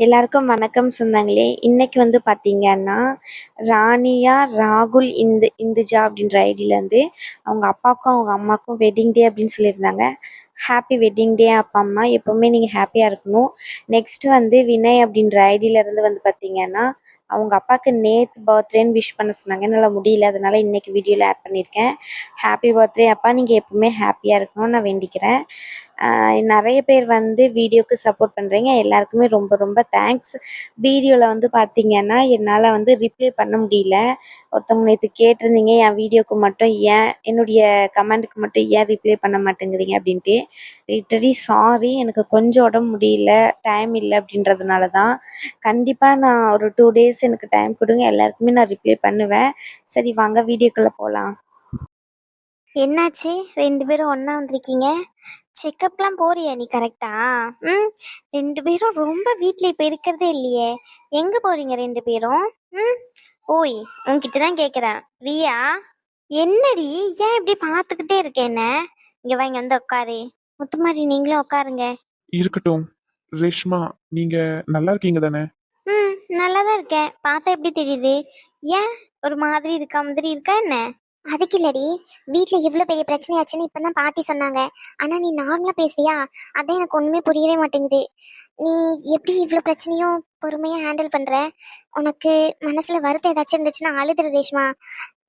எல்லாருக்கும் வணக்கம் சொந்தங்களே இன்னைக்கு வந்து பார்த்தீங்கன்னா ராணியா ராகுல் இந்து இந்துஜா அப்படின்ற ஐடியிலேருந்து அவங்க அப்பாவுக்கும் அவங்க அம்மாவுக்கும் வெட்டிங் டே அப்படின்னு சொல்லியிருந்தாங்க. ஹாப்பி வெட்டிங் டே அப்பா அம்மா. எப்போவுமே நீங்கள் ஹாப்பியாக இருக்கணும். நெக்ஸ்ட் வந்து வினய் அப்படின்ற ஐடியிலேருந்து வந்து பார்த்தீங்கன்னா அவங்க அப்பாவுக்கு நேத்து பர்த்டேன்னு விஷ் பண்ண சொன்னாங்க. என்னால் முடியல. அதனால இன்னைக்கு வீடியோவில் ஆட் பண்ணியிருக்கேன் ஹாப்பி பர்த்டே அப்பா. நீங்கள் எப்பவுமே ஹாப்பியாக இருக்கணும்னு நான் வேண்டிக்கிறேன். நிறைய பேர் வந்து வீடியோக்கு சப்போர்ட் பண்ணுறீங்க எல்லாருக்குமே ரொம்ப ரொம்ப தேங்க்ஸ் வீடியோவில் வந்து பார்த்தீங்கன்னா என்னால் வந்து ரிப்ளை பண்ண முடியல. ஒருத்தவங்க நேற்று கேட்டிருந்தீங்க என் வீடியோக்கு மட்டும் ஏன் என்னுடைய கமெண்ட்டுக்கு மட்டும் ஏன் ரிப்ளை பண்ண மாட்டேங்கிறீங்க அப்படின்ட்டு. லிட்டரி சாரி எனக்கு கொஞ்சம் உடம்பு முடியல டைம் இல்லை அப்படின்றதுனால தான் கண்டிப்பாக நான் ஒரு டூ டேஸ் எனக்கு டைம் கொடுங்க எல்லாருக்குமே நான் ரிப்ளை பண்ணுவேன். சரி வாங்க வீடியோக்குள்ளே போகலாம் என்னாச்சு? ரெண்டு பேரும் ஒன்றா வந்திருக்கீங்க? செக்கப்லாம் போறியா நீ கரெக்டா ம்? ரெண்டு பேரும் ரொம்ப வீட்டில் இப்போ இருக்கிறதே இல்லையே. எங்கே போறீங்க ரெண்டு பேரும்? ம்? ஓய் உன்கிட்ட தான் கேட்குறேன் ரியா? என்னடி? ஏன் இப்படி பார்த்துக்கிட்டே இருக்க என்ன? இங்கே வாங்க வந்து உட்காரு முத்துமாரி நீங்களும் உட்காருங்க. இருக்கட்டும். ரேஷ்மா நீங்க நல்லா இருக்கீங்க தானே? ம் நல்லா தான் இருக்கேன். பார்த்தா எப்படி தெரியுது? ஏன் ஒரு மாதிரி இருக்கா மாதிரி இருக்கா என்ன? அதுக்கு இல்லடி. வீட்ல இவ்வளவு பெரிய பிரச்சனையாச்சுன்னு இப்பதான் பாட்டி சொன்னாங்க. ஆனா நீ நார்மலா பேசுறியா? அதான் எனக்கு ஒண்ணுமே புரியவே மாட்டேங்குது. நீ எப்படி இவ்வளவு பிரச்சனையும் பொறுமையா ஹேண்டில் பண்ற? உனக்கு மனசுல வருத்தம் ஏதாச்சும் இருந்துச்சுன்னா அழுதுரு ரேஷ்மா.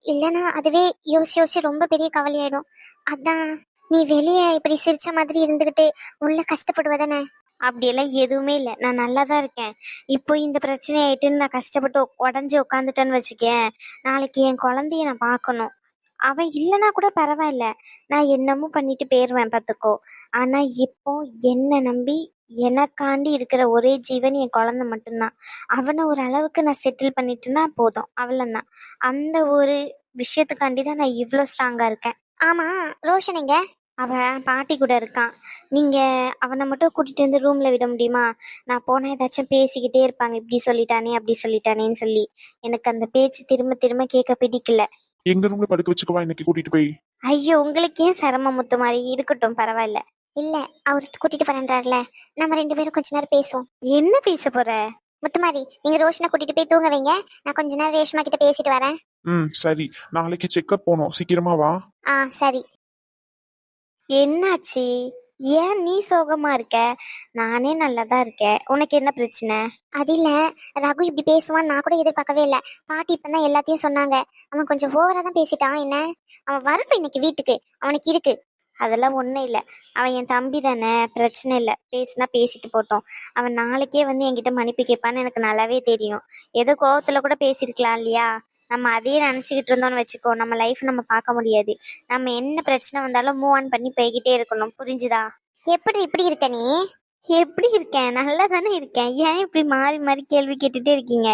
இல்லைன்னா அதுவே யோசிச்சு யோசிச்சு ரொம்ப பெரிய கவலையாயிடும். அதான் நீ வெளியே இப்படி சிரிச்ச மாதிரி இருந்துகிட்டு உள்ள கஷ்டப்படுவதானே அப்படியெல்லாம் எதுவுமே இல்லை. நான் நல்லா தான் இருக்கேன். இப்போ இந்த பிரச்சனை ஆயிட்டுன்னு நான் கஷ்டப்பட்டு உடஞ்சி உட்காந்துட்டேன்னு வச்சுக்கேன். நாளைக்கு என் குழந்தைய நான் பார்க்கணும். அவன் இல்லைன்னா கூட பரவாயில்ல. நான் என்னமோ பண்ணிட்டு போயிடுவேன் பார்த்துக்கோ. ஆனால் இப்போ என்னை நம்பி எனக்காண்டி இருக்கிற ஒரே ஜீவன் என் குழந்தை மட்டும்தான். அவனை ஒரு அளவுக்கு நான் செட்டில் பண்ணிட்டேன்னா போதும். அவ்வளோதான் அந்த ஒரு விஷயத்துக்காண்டி தான் நான் இவ்வளோ ஸ்ட்ராங்காக இருக்கேன். ஆமா ரோஷன் எங்க? அவன் பாட்டி கூட இருக்கான் நீங்க அவனை மட்டும் கூட்டிட்டு வந்து ரூம்ல விட முடியுமா? நான் போனா ஏதாச்சும் பேசிக்கிட்டே இருப்பாங்க. இப்படி சொல்லிட்டானே அப்படி சொல்லிட்டானேன்னு சொல்லி. எனக்கு அந்த பேச்சு திரும்ப திரும்ப கேட்க பிடிக்கல. எங்க ரூம்ல படுக்க வச்சுக்கவா இன்னைக்கு கூட்டிட்டு போய்? ஐயோ உங்களுக்கு ஏன் சிரமம் முத்து மாதிரி? இருக்கட்டும் பரவாயில்ல. இல்ல அவர் கூட்டிட்டு வரேன்றார்ல நம்ம ரெண்டு பேரும் கொஞ்ச நேரம் பேசுவோம். என்ன பேச போற? முத்துமாரி நீங்க ரோஷனை கூட்டிட்டு போய் தூங்க வைங்க. நான் கொஞ்ச நேரம் ரேஷ்மா கிட்ட பேசிட்டு வரேன். ம் சரி. நாளைக்கு செக்கப் போனோம் சீக்கிரமா வா. ஆ சரி. என்னாச்சு? ஏன் நீ சோகமா இருக்க? நானே நல்லா தான் இருக்கேன். உனக்கு என்ன பிரச்சனை? அது இல்ல. ரகு இப்படி பேசுவான்னு நான் கூட எதிர்பார்க்கவே இல்ல. பாட்டி இப்பதான் எல்லாத்தையும் சொன்னாங்க. அவன் கொஞ்சம் ஓவரா தான் பேசிட்டான். என்ன? அவன் வரட்டும் இன்னைக்கு வீட்டுக்கு. அவனுக்கு இருக்கு. அதெல்லாம் ஒன்றும் இல்லை. அவன் என் தம்பி தானே. பிரச்சனை இல்லை. பேசுனா பேசிட்டு போட்டோம். அவன் நாளைக்கே வந்து என்கிட்ட மன்னிப்பு கேட்பான்னு எனக்கு நல்லாவே தெரியும். ஏதோ கோவத்தில் கூட பேசியிருக்கலாம் இல்லையா? நம்ம அதையே நினச்சிக்கிட்டு இருந்தோம்னு வச்சுக்கோ நம்ம லைஃப் நம்ம பார்க்க முடியாது. நம்ம என்ன பிரச்சனை வந்தாலும் மூவ் ஆன் பண்ணி போய்கிட்டே இருக்கணும். புரிஞ்சுதா? எப்படி இப்படி இருக்க நீ? எப்படி இருக்கேன்? நல்லா தானே இருக்கேன். ஏன் இப்படி மாறி மாறி கேள்வி கேட்டுட்டே இருக்கீங்க?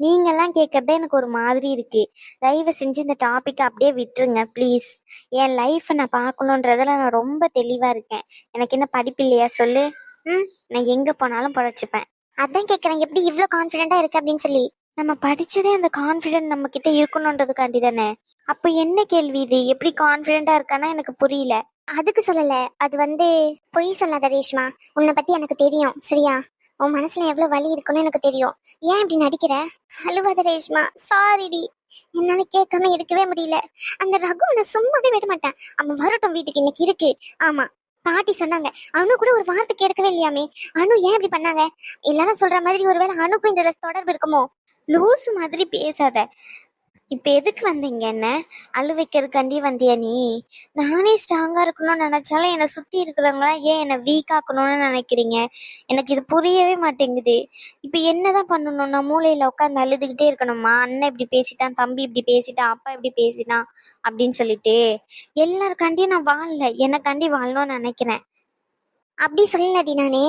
நீங்கெல்லாம் கேட்கறது எனக்கு ஒரு மாதிரி இருக்கு. தயவு செஞ்சு இந்த டாபிக் அப்படியே விட்டுருங்க ப்ளீஸ் என் லைஃப்பை நான் பார்க்கணுன்றதுல நான் ரொம்ப தெளிவா இருக்கேன். எனக்கு என்ன படிப்பு இல்லையா சொல்லு? ம்? நான் எங்க போனாலும் பொழைச்சிப்பேன். அதான் கேக்குறேன். எப்படி இவ்ளோ கான்பிடண்டா இருக்கு அப்படின்னு சொல்லி? நம்ம படிச்சதே அந்த கான்ஃபிடென்ட் நம்ம கிட்ட இருக்கணுன்றதுக்காண்டி தானே? அப்போ என்ன கேள்வி இது? எப்படி கான்ஃபிடென்ட்டா இருக்கானா எனக்கு புரியல. அதுக்கு சொல்லல. அது வந்து பொய் சொல்லாத ரேஷ்மா. உன்னை பத்தி எனக்கு தெரியும். சரியா? உன் மனசுல எவ்வளவு வலி இருக்குன்னு எனக்கு தெரியும். ஏன் இப்படி நடிக்கிற? அழுவாத ரேஷ்மா. சாரிடி என்னால கேட்காம இருக்கவே முடியல. அந்த ரகு உன்னை சும்மாவே விட மாட்டேன். அவன் வரட்டும் வீட்டுக்கு. இன்னைக்கு இருக்கு. ஆமா. பாட்டி சொன்னாங்க. அனு கூட ஒரு வார்த்தை கேட்கவே இல்லையாமே? அனு ஏன் இப்படி பண்ணாங்க? எல்லாரும் சொல்ற மாதிரி ஒருவேளை அணுக்கும் இந்த தொடர்பு இருக்குமோ? லூசு மாதிரி பேசாத. இப்போ எதுக்கு வந்தீங்க என்ன? அழு வைக்கிறதுக்காண்டி வந்தியா நீ? நானே ஸ்ட்ராங்காக இருக்கணும்னு நினச்சாலும் என்னை சுற்றி இருக்கிறவங்களாம் ஏன் என்னை வீக் ஆக்கணும்னு நினைக்கிறீங்க? எனக்கு இது புரியவே மாட்டேங்குது. இப்போ என்னதான் பண்ணணும்? நான் மூளையில் உட்காந்து அழுதுகிட்டே இருக்கணுமா? அண்ணன் இப்படி பேசிட்டான் தம்பி இப்படி பேசிட்டான் அப்பா இப்படி பேசிட்டான் அப்படின்னு சொல்லிட்டு எல்லாருக்காண்டியும் நான் வாழல. எனக்காண்டி வாழணும்னு நினைக்கிறேன். அப்படி சொல்லலடி நானே.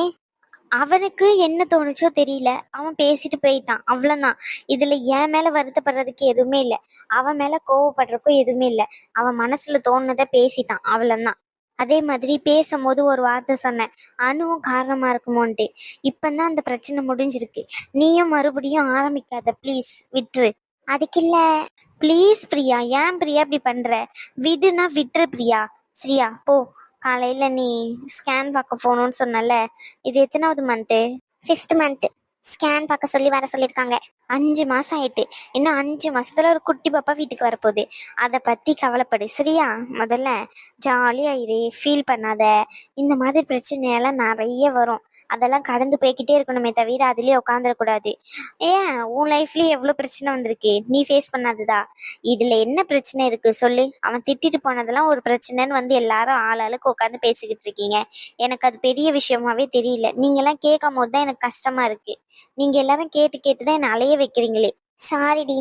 அவனுக்கு என்ன தோணுச்சோ தெரியல. அவன் பேசிட்டு போயிட்டான். அவ்வளோதான் இதில் என் மேலே வருத்தப்படுறதுக்கு எதுவுமே இல்லை. அவன் மேலே கோவப்படுறதுக்கும் எதுவுமே இல்லை. அவன் மனசுல தோணுனதை பேசிட்டான். அவ்வளோதான் அதே மாதிரி பேசும்போது ஒரு வார்த்தை சொன்னேன். அணுவும் காரணமா இருக்குமோன்ட்டு. இப்போ தான் அந்த பிரச்சனை முடிஞ்சிருக்கு. நீயும் மறுபடியும் ஆரம்பிக்காத. ப்ளீஸ் விட்டுரு. அதுக்கு இல்லை ப்ளீஸ் பிரியா. ஏன் பிரியா இப்படி பண்ற? விடுனா விட்டுரு பிரியா. சரியா போ. காலையில நீ ஸ்கேன் பார்க்க போகணும்னு சொன்னல. இது எத்தனாவது மந்த்து ஃபிஃப்த் மந்த் ஸ்கேன் பார்க்க சொல்லி வர சொல்லியிருக்காங்க. அஞ்சு மாசம் ஆயிட்டு. இன்னும் அஞ்சு மாசத்துல ஒரு குட்டி பாப்பா வீட்டுக்கு வரப்போகுது. அதை பத்தி கவலைப்படு. சரியா? முதல்ல ஜாலியா இரு. ஃபீல் பண்ணாத. இந்த மாதிரி பிரச்சனையெல்லாம் நிறைய வரும். அதெல்லாம் கடந்து போய்கிட்டே இருக்கணுமே தவிர அதுலேயே உட்காந்துடக்கூடாது ஏன்? உன் லைஃப்லயே எவ்வளோ பிரச்சனை வந்திருக்கு? நீ ஃபேஸ் பண்ணாததா? இதில் என்ன பிரச்சனை இருக்கு? சொல்லு. அவன் திட்டிட்டு போனதெல்லாம் ஒரு பிரச்சனைன்னு வந்து எல்லாரும் ஆளாளுக்கு உட்காந்து பேசிக்கிட்டு இருக்கீங்க. எனக்கு அது பெரிய விஷயமாவே தெரியல. நீங்கள்லாம் கேட்கும் போது தான் எனக்கு கஷ்டமா இருக்கு. நீங்கள் எல்லாரும் கேட்டு கேட்டு தான் என்னை அலைய வைக்கிறீங்களே. சாரிடி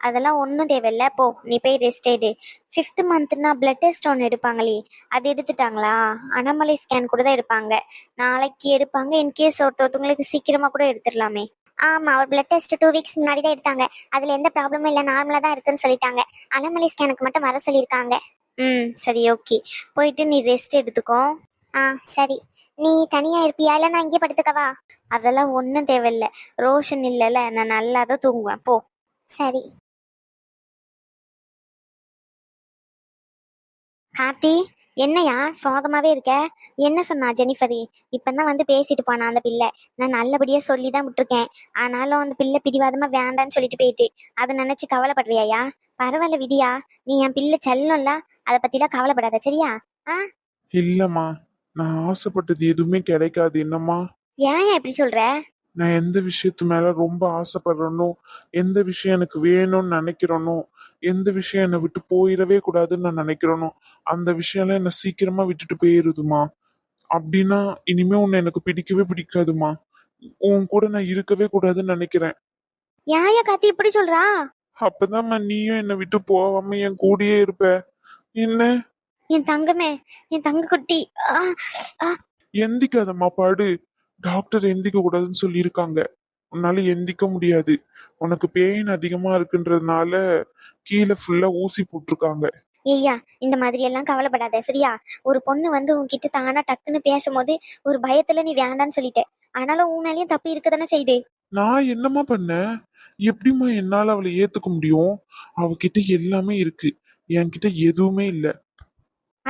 அதெல்லாம் ஒன்றும் தேவையில்ல. போ நீ போய் ரெஸ்ட் எடு. ஃபிஃப்த் மந்த்னா பிளட் டெஸ்ட் ஒன்று எடுப்பாங்களே அது எடுத்துட்டாங்களா? அனமலை ஸ்கேன் கூட தான் எடுப்பாங்க. நாளைக்கு எடுப்பாங்க இன்கேஸ் ஒருத்தவங்களுக்கு சீக்கிரமாக கூட எடுத்துடலாமே. ஆமாம் அவர் பிளட் டெஸ்ட் டூ வீக்ஸ் முன்னாடி தான் எடுத்தாங்க. அதில் எந்த ப்ராப்ளமும் இல்லை நார்மலாக தான் இருக்குன்னு சொல்லிட்டாங்க. அனமலை ஸ்கேனுக்கு மட்டும் வர சொல்லியிருக்காங்க. ம் சரி ஓகே போயிட்டு நீ ரெஸ்ட் எடுத்துக்கோ. ஆ சரி. நீ தனியாக இருப்பியா? இல்லை நான் இங்கே படுத்துக்கவா அதெல்லாம் ஒன்றும் தேவையில்ல. ரோஷன் இல்லைல்ல நான் நல்லா தான் தூங்குவேன். போ. சரி. கார்த்தி என்னையா? சோகமாவே இருக்க? என்ன சொன்னா ஜெனிஃபரி? இப்பதான் வந்து பேசிட்டு போனா அந்த பிள்ளை. நான் நல்லபடியா சொல்லி தான் விட்டுருக்கேன். ஆனாலும் அந்த பிள்ளை பிடிவாதமா வேண்டான்னு சொல்லிட்டு போயிட்டு. அதை நினைச்சு கவலைப்படுறியாயா? பரவாயில்ல விடியா. நீ என் பிள்ளை செல்லம்ல. அதை பத்திலாம் கவலைப்படாத சரியா? இல்லம்மா. நான் ஆசைப்பட்டது எதுவுமே கிடைக்காது. என்னம்மா? ஏன் இப்படி சொல்ற? நான் எந்த விஷயத்து மேல ரொம்ப ஆசைப்படுறேனோ எந்த விஷயம் எனக்கு வேணும்னு நினைக்கிறேனோ எந்த விஷயம் என்னை விட்டு போயிடவே கூடாதுன்னு நான் நினைக்கிறேனோ அந்த விஷயம்லாம் என்ன சீக்கிரமா விட்டுட்டு போயிருதுமா? அப்படின்னா இனிமே உன்னை எனக்கு பிடிக்கவே பிடிக்காதுமா? உன் கூட நான் இருக்கவே கூடாதுன்னு நினைக்கிறேன். ஏன் கார்த்தி இப்படி சொல்றா? அப்பதாம்மா நீயும் என்னை விட்டு போகாம என் கூடயே இருப்ப. என்ன? என் தங்கமே என் தங்க குட்டி. எந்திக்காதம்மா பாடு. டாக்டர் எந்திக்க கூடாதுன்னு சொல்லியிருக்காங்க. உன்னால எந்திக்க முடியாது. உனக்கு பெயின் அதிகமா இருக்குன்றதுனால கீழே ஃபுல்லா ஊசி போட்டிருக்காங்க. ஏய்யா இந்த மாதிரி எல்லாம் கவலைப்படாத சரியா? ஒரு பொண்ணு வந்து உன்கிட்ட தானா டக்குன்னு பேசும்போது ஒரு பயத்துல நீ வேண்டான்னு சொல்லிட்ட. ஆனாலும் உன் மேலயும் தப்பு இருக்கதானே செய்யுது நான் என்னம்மா பண்ணேன் எப்படிம்மா என்னால அவளை ஏத்துக்க முடியும்? அவகிட்ட எல்லாமே இருக்கு. என்கிட்ட எதுவுமே இல்ல.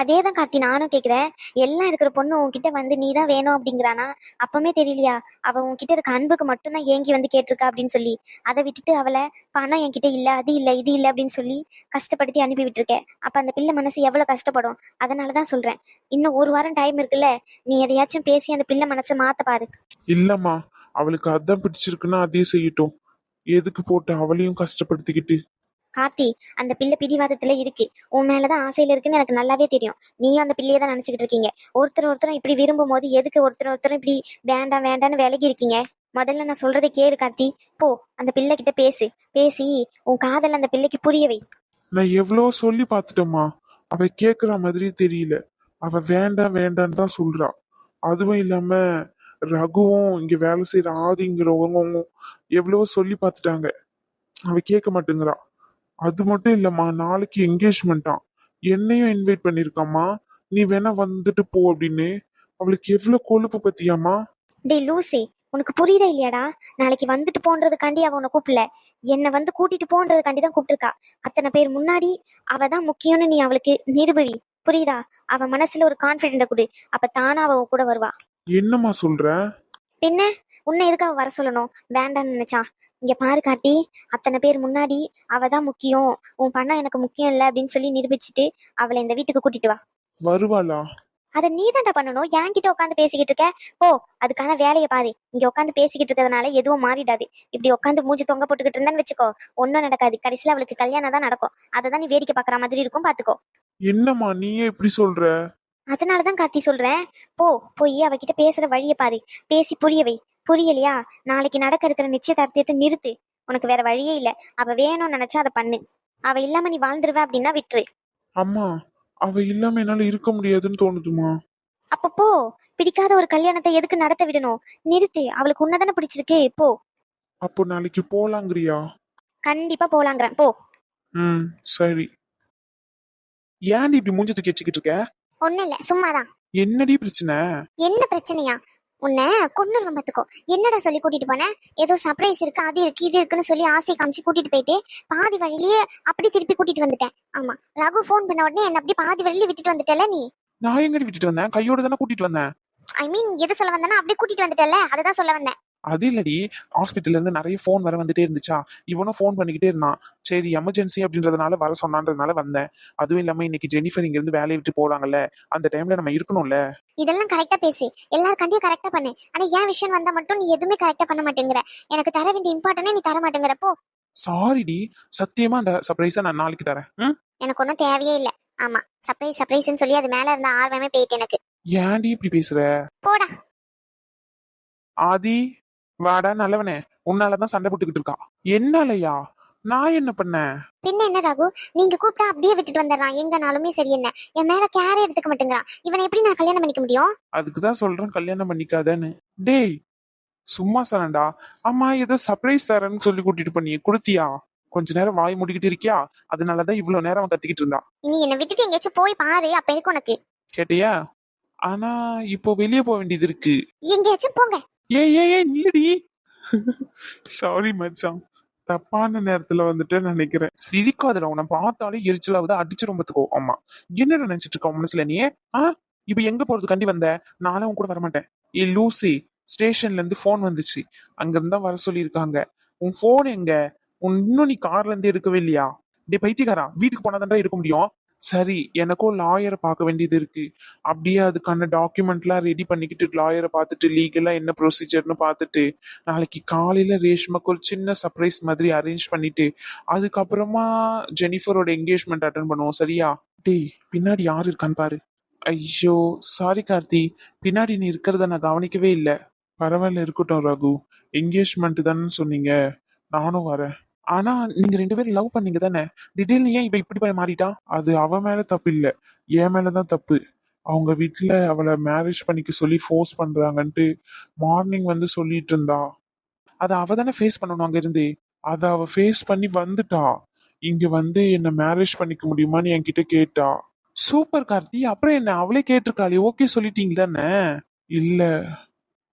அதே தான் கார்த்தி நானும் கேட்குறேன் எல்லாம் இருக்கிற பொண்ணு உன்கிட்ட வந்து நீ தான் வேணும் அப்படிங்கிறானா? அப்பவுமே தெரியலையா? அவ உன்கிட்ட இருக்க அன்புக்கு மட்டும்தான் ஏங்கி வந்து கேட்டிருக்கா அப்படின்னு சொல்லி அதை விட்டுட்டு அவளை பணம் என்கிட்ட இல்லை அது இல்லை இது இல்லை அப்படின்னு சொல்லி கஷ்டப்படுத்தி அனுப்பி விட்டுருக்கேன். அப்போ அந்த பிள்ளை மனசு எவ்வளோ கஷ்டப்படும்? அதனாலதான் சொல்கிறேன் இன்னும் ஒரு வாரம் டைம் இருக்குல்ல? நீ எதையாச்சும் பேசி அந்த பிள்ளை மனசை மாற்ற பாரு. இல்லைம்மா அவளுக்கு அதான் பிடிச்சிருக்குன்னா அதே செய்யட்டும். எதுக்கு போட்டு அவளையும் கஷ்டப்படுத்திக்கிட்டு? கார்த்தி அந்த பிள்ளை பிடிவாதத்துல இருக்கு. உன் மேலதான் ஆசையில இருக்குன்னு எனக்கு நல்லாவே தெரியும். நீயும் அந்த பிள்ளையை தான் நினைச்சுக்கிட்டு இருக்கீங்க. ஒருத்தர் ஒருத்தரும் இப்படி விரும்பும் போது எதுக்கு ஒருத்தர் ஒருத்தரும் இப்படி வேண்டாம் வேண்டாம்னு விலகி இருக்கீங்க? முதல்ல நான் சொல்றதை கேளு கார்த்தி. போ அந்த பிள்ளை கிட்ட பேசு. பேசி உன் காதல் அந்த பிள்ளைக்கு புரிய வை. நான் எவ்வளவோ சொல்லி பார்த்துட்டேம்மா. அவ கேக்குற மாதிரி தெரியல. அவ வேண்டாம் வேண்டான்னு தான் சொல்றா. அதுவும் இல்லாம ரகுவும் இங்க வேலை செய்யற ஆதிங்கிறவங்க எவ்வளவோ சொல்லி பார்த்துட்டாங்க. அவ கேட்க மாட்டேங்கிறான் அது மட்டும் இல்லம்மா நாளைக்கு என்கேஜ்மெண்ட்டா என்னையும் இன்வைட் பண்ணிருக்காம்மா. நீ வேணா வந்துட்டு போ அப்படின்னு. அவளுக்கு எவ்வளவு கொழுப்பு பத்தியாமா டேய் லூசி உனக்கு புரியுதா இல்லையாடா? நாளைக்கு வந்துட்டு போன்றதுக்காண்டி அவ உன்னை கூப்பிடல. என்னை வந்து கூட்டிட்டு போன்றதுக்காண்டி தான் கூப்பிட்டுருக்கா. அத்தனை பேர் முன்னாடி அவ தான் முக்கியம்னு நீ அவளுக்கு நிரூபவி. புரியுதா? அவ மனசுல ஒரு கான்பிடென்ட கொடு. அப்ப தானா அவ உன் கூட வருவா. என்னம்மா சொல்ற? பின்ன உன்னை எதுக்கு அவ வர சொல்லணும்? வேண்டாம்னு நினைச்சா இங்க பாரு கார்த்தி அத்தனை பேர் முன்னாடி அவ தான் முக்கியம். உன் பணம் எனக்கு முக்கியம் இல்லை அப்படின்னு சொல்லி நிரூபிச்சுட்டு அவளை இந்த வீட்டுக்கு கூட்டிட்டு வா. வருவாளா? அதை நீ தான்டா பண்ணணும். என்கிட்ட உட்காந்து பேசிக்கிட்டு இருக்க. ஓ அதுக்கான வேலையை பாரு. இங்க உட்காந்து பேசிக்கிட்டு இருக்கிறதுனால எதுவும் மாறிடாது. இப்படி உட்காந்து மூஞ்சி தொங்க போட்டுக்கிட்டு இருந்தேன்னு வச்சுக்கோ ஒன்றும் நடக்காது. கடைசியில் அவளுக்கு கல்யாணம் தான் நடக்கும். அதை தான் நீ வேடிக்கை பார்க்குற மாதிரி இருக்கும் பாத்துக்கோ என்னம்மா நீயே இப்படி சொல்ற? அதனால தான் கார்த்தி சொல்றேன். போ போய் அவகிட்ட பேசுற வழியை பாரு. பேசி புரிய வை. புரியலையா? நாளைக்கு நடக்க இருக்கிற நிச்சயதார்த்தத்தை நிறுத்து. உனக்கு வேற வழியே இல்ல. அவ வேணும்னு நினைச்சா அதை பண்ணு. அவ இல்லாம நீ வாழ்ந்துருவ அப்படின்னா விட்டுரு. அம்மா அவ இல்லாம என்னால இருக்க முடியாதுன்னு தோணுதுமா? அப்ப போ. பிடிக்காத ஒரு கல்யாணத்தை எதுக்கு நடத்த விடணும்? நிறுத்து. அவளுக்கு உன்னதானே பிடிச்சிருக்கு. போ. அப்போ நாளைக்கு போலாங்கிறியா? கண்டிப்பா போலாங்கிறேன். போ. ம் சரி. ஏன்டி இப்படி மூஞ்சி தூக்கி வச்சுக்கிட்டு இருக்க? ஒண்ணும் இல்ல. சும்மாதான். என்னடி பிரச்சனை? என்ன பிரச்சனையா? உன்னை கொண்டுருவன் பாத்துக்கோ என்னடா சொல்லி கூட்டிட்டு போனேன் ஏதோ சர்ப்ரைஸ் இருக்கு அது இருக்கு இது இருக்குன்னு சொல்லி ஆசை காமிச்சு கூட்டிட்டு போயிட்டு பாதி வழியிலேயே அப்படி திருப்பி கூட்டிட்டு வந்துட்டேன். ஆமா. ரகு ஃபோன் பண்ண உடனே என்ன அப்படி பாதி வழியில விட்டுட்டு வந்துட்டல நீ? நான் எங்கடி விட்டுட்டு வந்தேன்? கையோட தானே கூட்டிட்டு வந்தேன்? ஐ மீன் எது சொல்ல வந்தேன்னா அப்படியே கூட்டிட்டு வந்துட்டல அதுதான் சொல்ல வந்தேன். அது இல்லடி ஹாஸ்பிட்டல்ல இருந்து நிறைய ஃபோன் வர வந்துட்டே இருந்துச்சா? இவனும் ஃபோன் பண்ணிக்கிட்டே இருந்தான். சரி எமர்ஜென்சி அப்படின்றதுனால வர சொன்னான்றதுனால வந்தேன். அதுவும் இல்லாம இன்னைக்கு ஜெனிஃபர் இங்க இருந்து வேலையை விட்டு போறாங்கல்ல. அந்த டைம்ல நம்ம இருக்கணும்ல. இதெல்லாம் கரெக்டா பேசு. எல்லாருக்காண்டியும் கரெக்டா பண்ணு. ஆனா என் விஷயம் வந்தா மட்டும் நீ எதுவுமே கரெக்டா பண்ண மாட்டேங்கிற. எனக்கு தர வேண்டிய இம்பார்ட்டனே நீ தர மாட்டேங்கிற. போ. சாரிடி சத்தியமா அந்த சர்ப்ரைஸை நான் நாளைக்கு தரேன்? எனக்கு ஒன்றும் தேவையே இல்ல. ஆமா. சர்ப்ரைஸ் சர்ப்ரைஸ்னு சொல்லி அது மேல இருந்த ஆர்வமே போயிட்டு எனக்கு. ஏன்டி இப்படி பேசுற? போடா. ஆதி? வாடா நல்லவனே உன்னாலதான் சண்டை போட்டுக்கிட்டு இருக்கா என்னாலயா? நான் என்ன பண்ணேன்? பின்ன என்ன ராகு? நீங்க கூப்பிட்டா அப்படியே விட்டுட்டு வந்துடுறான். எங்கனாலுமே சரி என்ன? என் மேல கேரே எடுத்துக்க மாட்டேங்கிறான். இவனை எப்படி நான் கல்யாணம் பண்ணிக்க முடியும்? அதுக்குதான் சொல்றேன் கல்யாணம் பண்ணிக்காதேன்னு. டேய் சும்மா சொன்னேன்டா. அம்மா ஏதோ சர்ப்ரைஸ் தரேன்னு சொல்லி கூட்டிட்டு பண்ணி கொடுத்தியா? கொஞ்ச நேரம் வாய் மூடிக்கிட்டு இருக்கியா? அதனாலதான் இவ்வளவு நேரம் அவன் கத்திக்கிட்டு இருந்தா இனி என்னை விட்டுட்டு எங்கேயாச்சும் போய் பாரு அப்ப இருக்கு உனக்கு? கேட்டியா? ஆனா இப்போ வெளியே போக வேண்டியது இருக்கு. எங்கேயாச்சும் போங்க. ஏ ஏ ஏ நில்லடி. சாரி மச்சான். தப்பான நேரத்துல வந்துட்டு நினைக்கிறேன். சிரிக்காதடா உன்னை பார்த்தாலே எரிச்சலாவது அடிச்சு பார்த்துக்கோ ஆமா. என்ன நினைச்சிட்டு இருக்க மனசுல நீ? ஆ? இப்ப எங்க போறது கண்டி வந்த? நானும் உன் கூட வரமாட்டேன். ஏ லூசி ஸ்டேஷன்ல இருந்து போன் வந்துச்சு. அங்க இருந்தா வர சொல்லியிருக்காங்க. உன் போன் எங்க? உன் இன்னும் நீ கார்ல இருந்து எடுக்கவே இல்லையா? டே பைத்தியக்காரா வீட்டுக்கு போனாதான்டா எடுக்க முடியும். சரி எனக்கும் லாயரை பார்க்க வேண்டியது இருக்கு. அப்படியே அதுக்கான டாக்குமெண்ட்லாம் ரெடி பண்ணிக்கிட்டு லாயரை பார்த்துட்டு லீகலாக என்ன ப்ரொசீஜர்னு பார்த்துட்டு நாளைக்கு காலையில் ரேஷ்மாக்கு ஒரு சின்ன சர்ப்ரைஸ் மாதிரி அரேஞ்ச் பண்ணிட்டு அதுக்கப்புறமா ஜெனிஃபரோட என்கேஜ்மெண்ட் அட்டன் பண்ணுவோம். சரியா? டேய் பின்னாடி யார் இருக்கான்னு பாரு. ஐயோ சாரி கார்த்தி. பின்னாடி நீ இருக்கிறத நான் கவனிக்கவே இல்லை. பரவாயில்ல இருக்கட்டும் ரகு. என்கேஜ்மெண்ட் தானே சொன்னீங்க. நானும் வரேன். ஆனா நீங்க ரெண்டு பேரும் லவ் பண்ணீங்க தானே? திடீர்னு ஏன் இப்ப இப்படி போய் மாறிட்டா? அது அவ மேல தப்பு இல்ல. என் மேலதான் தப்பு. அவங்க வீட்டுல அவளை மேரேஜ் பண்ணிக்க சொல்லி ஃபோர்ஸ் பண்றாங்கன்ட்டு மார்னிங் வந்து சொல்லிட்டு இருந்தா. அதை அவ தானே ஃபேஸ் பண்ணணும் அங்க இருந்து. அதை அவ ஃபேஸ் பண்ணி வந்துட்டா. இங்க வந்து என்ன மேரேஜ் பண்ணிக்க முடியுமான்னு என்கிட்ட கேட்டா. சூப்பர் கார்த்தி அப்புறம் என்ன? அவளே கேட்டிருக்காளே. ஓகே சொல்லிட்டீங்க தானே? இல்ல.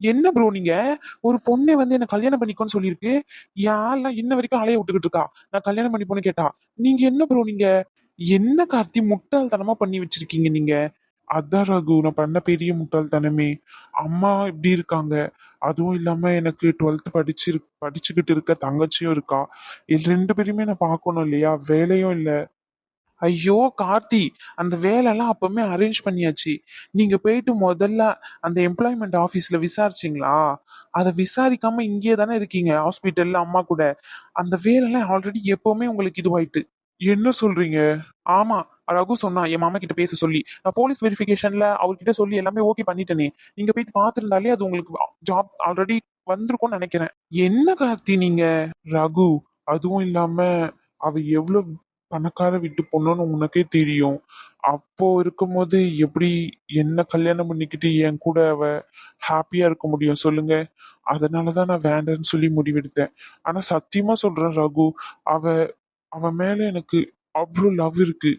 என்ன ப்ரோ நீங்க? ஒரு பொண்ணை வந்து என்ன கல்யாணம் பண்ணிக்கோன்னு சொல்லியிருக்கு. யாரெல்லாம் இன்ன வரைக்கும் அலைய விட்டுக்கிட்டு இருக்கா. நான் கல்யாணம் பண்ணிப்போன்னு கேட்டா. நீங்க என்ன ப்ரோ நீங்க? என்ன கார்த்தி முட்டாள்தனமா பண்ணி வச்சிருக்கீங்க நீங்க? அதான் ரகு நான் பண்ண பெரிய முட்டாள்தனமே. அம்மா இப்படி இருக்காங்க. அதுவும் இல்லாம எனக்கு டுவெல்த் படிச்சு படிச்சுக்கிட்டு இருக்க தங்கச்சியும் இருக்கா. இது ரெண்டு பேருமே நான் பார்க்கணும் இல்லையா? வேலையும் இல்லை. ஐயோ கார்த்தி அந்த வேலையெல்லாம் அப்பவுமே அரேஞ்ச் பண்ணியாச்சு. நீங்க போயிட்டு முதல்ல அந்த எம்ப்ளாய்மெண்ட் ஆபீஸ்ல விசாரிச்சீங்களா? அதை விசாரிக்காம இங்கே தானே இருக்கீங்க ஹாஸ்பிட்டல்ல அம்மா கூட. அந்த வேலைலாம் ஆல்ரெடி எப்பவுமே உங்களுக்கு இதுவாயிட்டு. என்ன சொல்றீங்க? ஆமா ரகு சொன்னா என் மாமா கிட்ட பேச சொல்லி. நான் போலீஸ் வெரிஃபிகேஷன்ல அவர்கிட்ட சொல்லி எல்லாமே ஓகே பண்ணிட்டேனே. நீங்க போயிட்டு பார்த்திருந்தாலே அது உங்களுக்கு ஜாப் ஆல்ரெடி வந்திருக்கும்னு நினைக்கிறேன். என்ன கார்த்தி நீங்க? ரகு அதுவும் இல்லாம அவ எவ்வளவு பணக்கார வீட்டு பொண்ணுன்னு உனக்கே தெரியும். அப்போ இருக்கும்போது எப்படி என்ன கல்யாணம் பண்ணிக்கிட்டு என் கூட அவ ஹாப்பியா இருக்க முடியும் சொல்லுங்க. அதனாலதான் நான் வேண்டான்னு சொல்லி முடிவெடுத்தேன். ஆனா சத்தியமா சொல்றேன் ரகு அவ அவ மேல எனக்கு அவ்வளோ லவ் இருக்கு.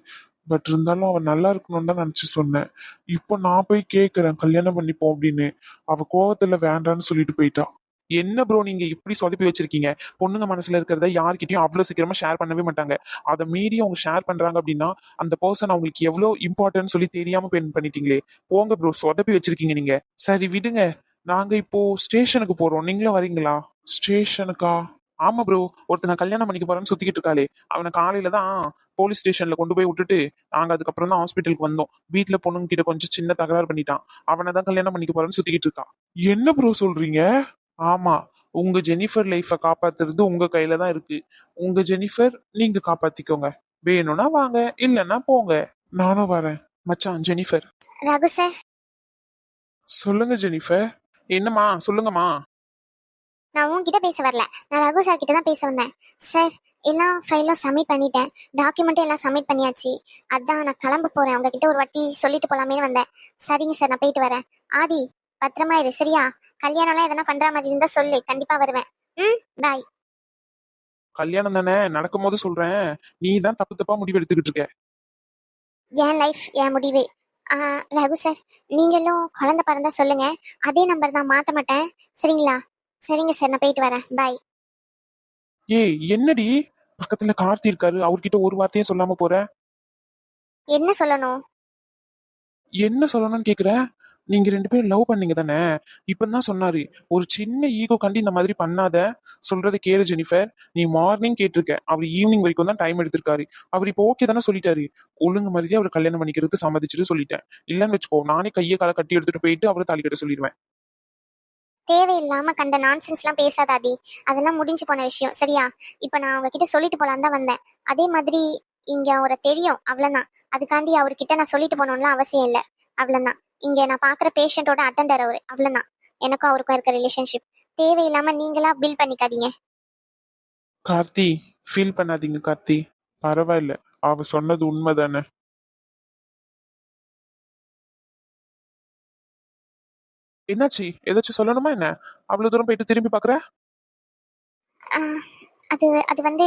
பட் இருந்தாலும் அவன் நல்லா இருக்கணும்னு தான் நினச்சி சொன்னேன். இப்போ நான் போய் கேட்குறேன் கல்யாணம் பண்ணிப்போம் அப்படின்னு. அவள் கோவத்தில் வேண்டான்னு சொல்லிட்டு போயிட்டா. என்ன ப்ரோ நீங்க இப்படி சொதப்பி வச்சிருக்கீங்க? பொண்ணுங்க மனசுல இருக்கிறத யார்கிட்டயும் அவ்வளவு சீக்கிரமா ஷேர் பண்ணவே மாட்டாங்க. அதை மீறி அவங்க ஷேர் பண்றாங்க அப்படின்னா அந்த பர்சன் அவங்களுக்கு எவ்வளவு இம்பார்ட்டன்ட் சொல்லி தெரியாம பெண் பண்ணிட்டீங்களே. போங்க ப்ரோ சொதப்பி வச்சிருக்கீங்க நீங்க. சரி விடுங்க. நாங்க இப்போ ஸ்டேஷனுக்கு போறோம். நீங்களும் வரீங்களா? ஸ்டேஷனுக்கா ஆமா ப்ரோ ஒருத்தனை கல்யாணம் பண்ணிக்க போறேன்னு சுத்திக்கிட்டு இருக்காளே. அவனை காலையில தான் போலீஸ் ஸ்டேஷன்ல கொண்டு போய் விட்டுட்டு நாங்க அதுக்கப்புறம் தான் ஹாஸ்பிட்டலுக்கு வந்தோம். வீட்டுல பொண்ணுங்க கிட்ட கொஞ்சம் சின்ன தகராறு பண்ணிட்டான். அவனை தான் கல்யாணம் பண்ணிக்க போறேன்னு சுத்திக்கிட்டு இருக்கா. என்ன ப்ரோ சொல்றீங்க? ஆமா. உங்க ஜெனிஃபர் லைஃப காப்பாத்துறது உங்க கையில தான் இருக்கு. உங்க ஜெனிஃபர் நீங்க காப்பாத்திக்கோங்க. வேணும்னா வாங்க இல்லைன்னா போங்க. நானும் வரேன். மச்சான் ஜெனிஃபர். ரகு சார் சொல்லுங்க ஜெனிஃபர். என்னம்மா? சொல்லுங்கம்மா. நான் உன்கிட்ட பேச வரல. நான் ரகு சார் கிட்ட தான் பேச வந்தேன். சார் எல்லாம் ஃபைலும் சப்மிட் பண்ணிட்டேன். டாக்குமெண்ட்டும் எல்லாம் சப்மிட் பண்ணியாச்சு. அதான் நான் கிளம்ப போறேன். அவங்க கிட்ட ஒரு வாட்டி சொல்லிட்டு போலாமே வந்தேன். சரிங்க சார் நான் போயிட்டு வரேன். ஆதி பத்திரமா இரு சரியா? கல்யாணம்லாம் எதனா பண்ற மாதிரி இருந்தா சொல்லு கண்டிப்பா வருவேன். ம்? பாய். கல்யாணம் தானே? நடக்கும் போது சொல்றேன். நீ தான் தப்பு தப்பா முடிவு எடுத்துக்கிட்டு இருக்க. என் லைஃப் என் முடிவு. ஆ, ரகு சார் நீங்களும் குழந்தை பிறந்தா சொல்லுங்க. அதே நம்பர் தான் மாத்த மாட்டேன். சரிங்களா? சரிங்க சார் நான் போயிட்டு வரேன். பாய் ஏய் என்னடி? பக்கத்துல கார்த்தி இருக்காரு. அவர்கிட்ட ஒரு வார்த்தையும் சொல்லாம போற? என்ன சொல்லணும்? என்ன சொல்லணும்னு கேக்குற? நீங்க ரெண்டு பேரும் லவ் பண்ணீங்க தானே? இப்பதான் சொன்னாரு. ஒரு சின்ன ஈகோ கண்டி இந்த மாதிரி பண்ணாத. சொல்றதை கேளு ஜெனிஃபர் நீ மார்னிங் கேட்டிருக்க. அவர் ஈவினிங் வரைக்கும் தான் டைம் எடுத்திருக்காரு. அவர் இப்போ ஓகே தானே சொல்லிட்டாரு. ஒழுங்கு மாதிரியே அவர் கல்யாணம் பண்ணிக்கிறதுக்கு சம்மதிச்சுட்டு சொல்லிட்டேன். இல்லன்னு வச்சுக்கோ நானே கையை காலை கட்டி எடுத்துட்டு போயிட்டு அவரை தாலி கட்ட சொல்லிடுவேன். தேவையில்லாம கண்ட நான்சென்ஸ்லாம் எல்லாம் பேசாதாதி அதெல்லாம் முடிஞ்சு போன விஷயம். சரியா? இப்ப நான் உங்ககிட்ட சொல்லிட்டு போலான்னு தான் வந்தேன். அதே மாதிரி இங்க அவரை தெரியும். அவ்வளவுதான். அதுக்காண்டி அவர்கிட்ட நான் சொல்லிட்டு போகணும்லாம் அவசியம் இல்லை. அவ்வளவுதான். இங்க நான் பாக்குற பேஷண்டோட அட்டண்டர் அவரு. அவ்வளவுதான். எனக்கும் அவருக்கும் இருக்க ரிலேஷன்ஷிப் தேவையில்லாம நீங்களா பில் பண்ணிக்காதீங்க. கார்த்தி ஃபீல் பண்ணாதீங்க கார்த்தி. பரவாயில்ல. அவ சொன்னது உண்மைதானே? என்னாச்சு? ஏதாச்சும் சொல்லணுமா என்ன? அவ்வளவு தூரம் போயிட்டு திரும்பி பாக்குற? அது அது வந்து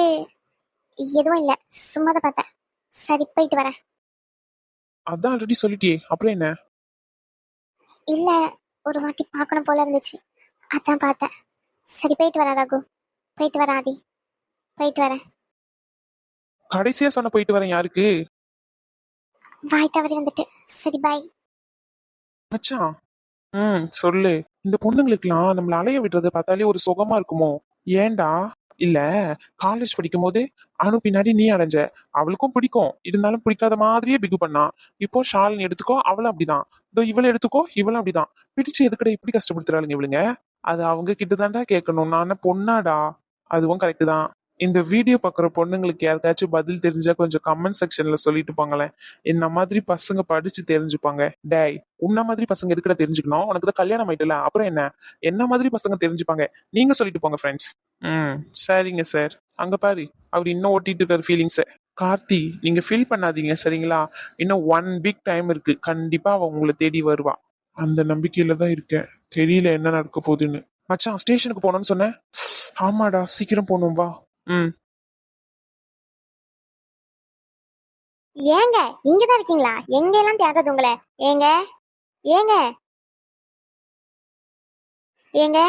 எதுவும் இல்லை. சும்மா தான் பார்த்தேன். சரி போயிட்டு வரேன். அதான் ஆல்ரெடி சொல்லிட்டியே. அப்புறம் என்ன? இல்ல ஒரு வாட்டி பார்க்கணும் போல இருந்துச்சு. அதான் பார்த்தேன். சரி போயிட்டு வரேன் ரகு. போயிட்டு வரேன் ஆதி. போயிட்டு வரேன். கடைசியா சொன்ன போயிட்டு வரேன் யாருக்கு? வாய் தவறி வந்துட்டு. சரி பாய் மச்சான் ம் சொல்லு. இந்த பொண்ணுங்களுக்குலாம் நம்மள அலைய விடுறத பார்த்தாலே ஒரு சுகமா இருக்குமோ? ஏன்டா? இல்ல காலேஜ் படிக்கும் போது அனு பின்னாடி நீ அலைஞ்ச. அவளுக்கும் பிடிக்கும். இருந்தாலும் பிடிக்காத மாதிரியே பிகு பண்ணா. இப்போ ஷாலினி எடுத்துக்கோ அவளும் அப்படிதான். இதோ இவளை எடுத்துக்கோ இவளும் அப்படிதான். பிடிச்சு எதுக்கடா இப்படி கஷ்டப்படுத்துறாளுங்க இவளுங்க? அது அவங்க கிட்ட தான்டா கேட்கணும். நான் பொண்ணாடா? அதுவும் கரெக்ட் தான். இந்த வீடியோ பார்க்குற பொண்ணுங்களுக்கு யாருக்காச்சும் பதில் தெரிஞ்சா கொஞ்சம் கமெண்ட் செக்ஷன்ல சொல்லிட்டு போங்களேன். என்ன மாதிரி பசங்க படிச்சு தெரிஞ்சுப்பாங்க. டேய் உன்ன மாதிரி பசங்க எதுக்கட தெரிஞ்சுக்கணும்? உனக்கு தான் கல்யாணம் ஆயிட்டல அப்புறம் என்ன? என்ன மாதிரி பசங்க தெரிஞ்சுப்பாங்க? நீங்க சொல்லிட்டு போங்க ஃப்ரெண்ட்ஸ் ம் சரிங்க சார் அங்க பாரு அவர் இன்னும் ஓட்டிட்டு இருக்காரு ஃபீலிங்ஸை கார்த்தி நீங்க ஃபீல் பண்ணாதீங்க சரிங்களா? இன்னும் ஒன் வீக் டைம் இருக்கு. கண்டிப்பா அவ உங்களை தேடி வருவா. அந்த நம்பிக்கையில தான் இருக்கேன். தெரியல என்ன நடக்க போகுதுன்னு. மச்சான் ஸ்டேஷனுக்கு போனோம்னு சொன்னேன். ஆமாடா சீக்கிரம் போகணும் வா. ம். ஏங்க இங்கதான் இருக்கீங்களா? எங்க எல்லாம் தேடுறது உங்களை? ஏங்க? ஏங்க? ஏங்க?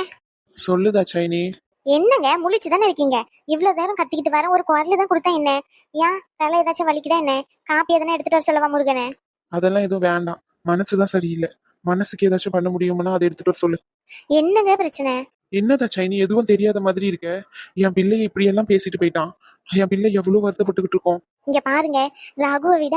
சொல்லுதா சைனி. என்னங்க? முழிச்சு தானே இருக்கீங்க? இவ்வளவு நேரம் கத்திக்கிட்டு வரேன் ஒரு குரல் தான் கொடுத்தா என்ன? ஏன்? தலை ஏதாச்சும் வலிக்குதா என்ன? காப்பி எதனா எடுத்துட்டு வர சொல்லவா முருகனே? அதெல்லாம் எதுவும் வேண்டாம். மனசுதான் சரியில்லை. மனசுக்கு ஏதாச்சும் பண்ண முடியுமானா அதை எடுத்துட்டு வர சொல்லு. என்னங்க பிரச்சனை? என்னதா சைனி எதுவும் தெரியாத மாதிரி இருக்க? என் பிள்ளைய இப்படி எல்லாம் பேசிட்டு போயிட்டான். என் பிள்ளை எவ்வளவு வருத்தப்பட்டுக்கிட்டு இருக்கோம். இங்க பாருங்க ரகுவை விட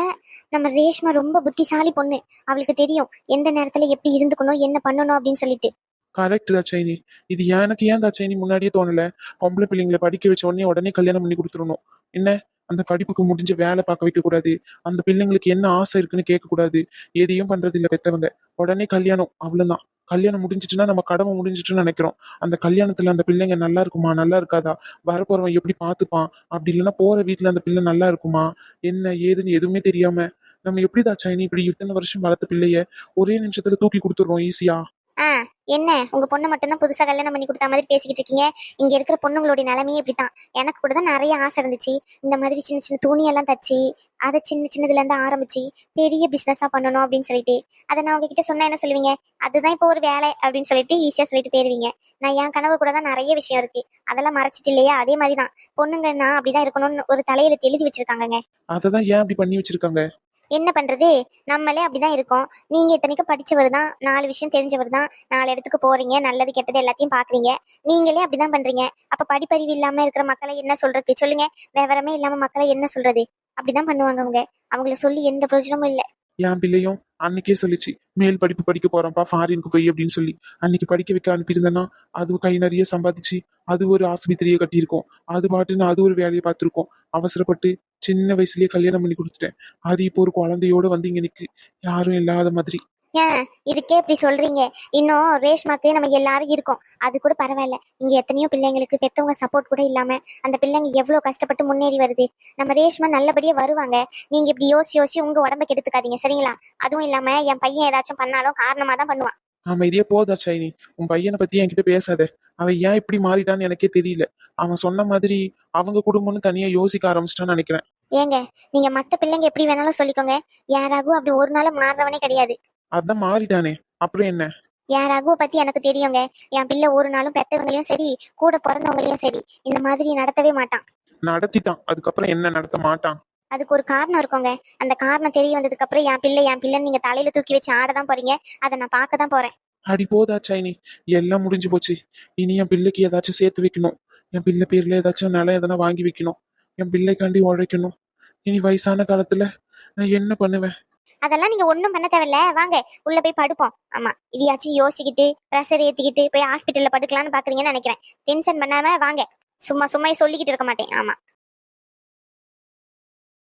நம்ம ரேஷ்மா ரொம்ப புத்திசாலி பொண்ணு. அவளுக்கு தெரியும் எந்த நேரத்துல எப்படி இருந்துக்கணும் என்ன பண்ணணும் அப்படின்னு சொல்லிட்டு. கரெக்ட் தான் சைனி. இது எனக்கு ஏன் தான் சைனி முன்னாடியே தோணல? பொம்பளை பிள்ளைங்களை படிக்க வச்ச உடனே உடனே கல்யாணம் பண்ணி கொடுத்துடணும். என்ன? அந்த படிப்புக்கு முடிஞ்ச வேலை பார்க்க வைக்க கூடாது. அந்த பிள்ளைங்களுக்கு என்ன ஆசை இருக்குன்னு கேட்க கூடாது. எதையும் பண்றது இல்ல பெத்தவங்க. உடனே கல்யாணம். அவ்வளவுதான். கல்யாணம் முடிஞ்சிட்டுன்னா நம்ம கடமை முடிஞ்சிட்டுன்னு நினைக்கிறோம். அந்த கல்யாணத்துல அந்த பிள்ளைங்க நல்லா இருக்குமா? நல்லா இருக்காதா? வரப்போறவன் எப்படி பார்த்துப்பான் அப்படி இல்லைன்னா போற வீட்டுல அந்த பிள்ளை நல்லா இருக்குமா? என்ன ஏதுன்னு எதுவுமே தெரியாம நம்ம எப்படிதான் சைனி இப்படி இத்தனை வருஷம் வளர்த்த பிள்ளைய ஒரே நிமிஷத்துல தூக்கி கொடுத்துடுறோம் ஈஸியா ஆ என்ன? உங்க பொண்ணு மட்டும்தான் புதுசா கல்யாணம் பண்ணி கொடுத்த மாதிரி பேசிக்கிட்டு இருக்கீங்க. இங்க இருக்கிற பொண்ணுங்களுடைய நிலைமையே இப்படித்தான். எனக்கு கூட தான் நிறைய ஆசை இருந்துச்சு. இந்த மாதிரி சின்ன சின்ன துணியெல்லாம் தச்சு அதை சின்ன சின்னதுல இருந்து ஆரம்பிச்சு பெரிய பிசினஸா பண்ணணும் அப்படின்னு சொல்லிட்டு. அதை நான் உங்ககிட்ட சொன்னா என்ன சொல்லுவீங்க? அதுதான் இப்போ ஒரு வேலை அப்படின்னு சொல்லிட்டு ஈஸியா சொல்லிட்டு போயிருவீங்க. நான் என் கனவு கூட தான் நிறைய விஷயம் இருக்கு. அதெல்லாம் மறைச்சிட்டு இல்லையா? அதே மாதிரி தான் பொண்ணுங்கன்னா அப்படிதான் இருக்கணும்னு ஒரு தலையில எழுதி வச்சிருக்காங்கங்க. அதான் ஏன் அப்படி பண்ணி வச்சிருக்காங்க? என்ன பண்ணுறது நம்மளே அப்படிதான் இருக்கோம். நீங்க இத்தனைக்கும் படிச்சவர் தான். நாலு விஷயம் தெரிஞ்சவர் தான். நாலு இடத்துக்கு போறீங்க. நல்லது கெட்டது எல்லாத்தையும் பாக்குறீங்க. நீங்களே அப்படிதான் பண்றீங்க. அப்ப படிப்பறிவு இல்லாம இருக்கிற மக்களை என்ன சொல்றது? சொல்லுங்க. விவரமே இல்லாம மக்களை என்ன சொல்றது? அப்படிதான் பண்ணுவாங்க அவங்க. அவங்கள சொல்லி எந்த பிரயோஜனமும் இல்ல. என் பிள்ளையும் அன்னைக்கே சொல்லிச்சு. மேல் படிப்பு படிக்க போறோம்ப்பா ஃபாரினுக்கு போய் அப்படின்னு சொல்லி. அன்னைக்கு படிக்க வைக்க அனுப்பியிருந்தேன்னா அது கை நிறைய சம்பாதிச்சு அது ஒரு ஆஸ்பத்திரியை கட்டியிருக்கோம். அது பாட்டுன்னு அது ஒரு வேலையை பார்த்துருக்கோம். அவசரப்பட்டு சின்ன வயசுலயே கல்யாணம் பண்ணி கொடுத்துட்டேன். அது இப்போ ஒரு குழந்தையோட வந்து இங்க நிக்கு. யாரும் இல்லாத மாதிரி. ஏன்? இதுக்கே இப்படி சொல்றீங்க. இன்னும் ரேஷ்மாக்கு நம்ம எல்லாரும் இருக்கோம். அது கூட பரவாயில்ல. இங்க எத்தனையோ பிள்ளைங்களுக்கு பெத்தவங்க சப்போர்ட் கூட இல்லாம அந்த பிள்ளைங்க எவ்வளவு கஷ்டப்பட்டு முன்னேறி வருது. நம்ம ரேஷ்மா நல்லபடியா வருவாங்க. நீங்க இப்படி யோசிச்சு யோசிச்சு உங்க உடம்ப கெடுத்துக்காதீங்க. சரிங்களா? அதுவும் இல்லாம என் பையன் ஏதாச்சும் பண்ணாலும் காரணமா தான் பண்ணுவான். இதே போதா சைனி உன் பையனை பத்தி என்கிட்ட பேசாத. அவன் ஏன் இப்படி மாறிட்டான்னு எனக்கே தெரியல. அவன் சொன்ன மாதிரி அவங்க குடும்பம்னு தனியா யோசிக்க ஆரம்பிச்சிட்டான்னு நினைக்கிறேன். ஏங்க நீங்க மத்த பிள்ளைங்க எப்படி வேணாலும் சொல்லிக்கோங்க. யாராகும் அப்படி ஒரு நாள் மாறுறவனே கிடையாது. அதான் மாறிட்டானே. அப்புறம் என்ன? யாராகும் பத்தி எனக்கு தெரியுங்க. என் பிள்ளை ஒரு நாளும் பெத்தவங்களையும் சரி கூட பிறந்தவங்களையும் சரி. இந்த மாதிரி நடத்தவே மாட்டான். நடத்திட்டான். அதுக்கப்புறம் என்ன நடத்த மாட்டான்? அதுக்கு ஒரு காரணம் இருக்குங்க. அந்த காரணம் தெரிய வந்ததுக்கு அப்புறம் என் பிள்ளை என் பிள்ளைன்னு நீங்க தலையில தூக்கி வச்சு ஆட தான் போறீங்க. அதை நான் பார்க்க தான் போறேன். அடி போதா சைனி? எல்லாம் முடிஞ்சு போச்சு. இனி என் பிள்ளைக்கு ஏதாச்சும் சேர்த்து வைக்கணும். என் பிள்ளை பேர்ல ஏதாச்சும் நிலம் எதனா வாங்கி வைக்கணும். என் பிள்ளைக்காண்டி உழைக்கணும். இனி வயசான காலத்துல நான் என்ன பண்ணுவேன்? அதெல்லாம் நீங்க ஒண்ணும் பண்ண தேவையில்ல. வாங்க உள்ள போய் படுப்போம். ஆமா இதையாச்சும் யோசிக்கிட்டு ப்ரெஷர் ஏத்திக்கிட்டு போய் ஹாஸ்பிட்டல்ல படுக்கலாம்னு பாக்குறீங்கன்னு நினைக்கிறேன். டென்ஷன் பண்ணாம வாங்க. சும்மா சும்மா சொல்லிக்கிட்டு இருக்க மாட்டேன். ஆமா.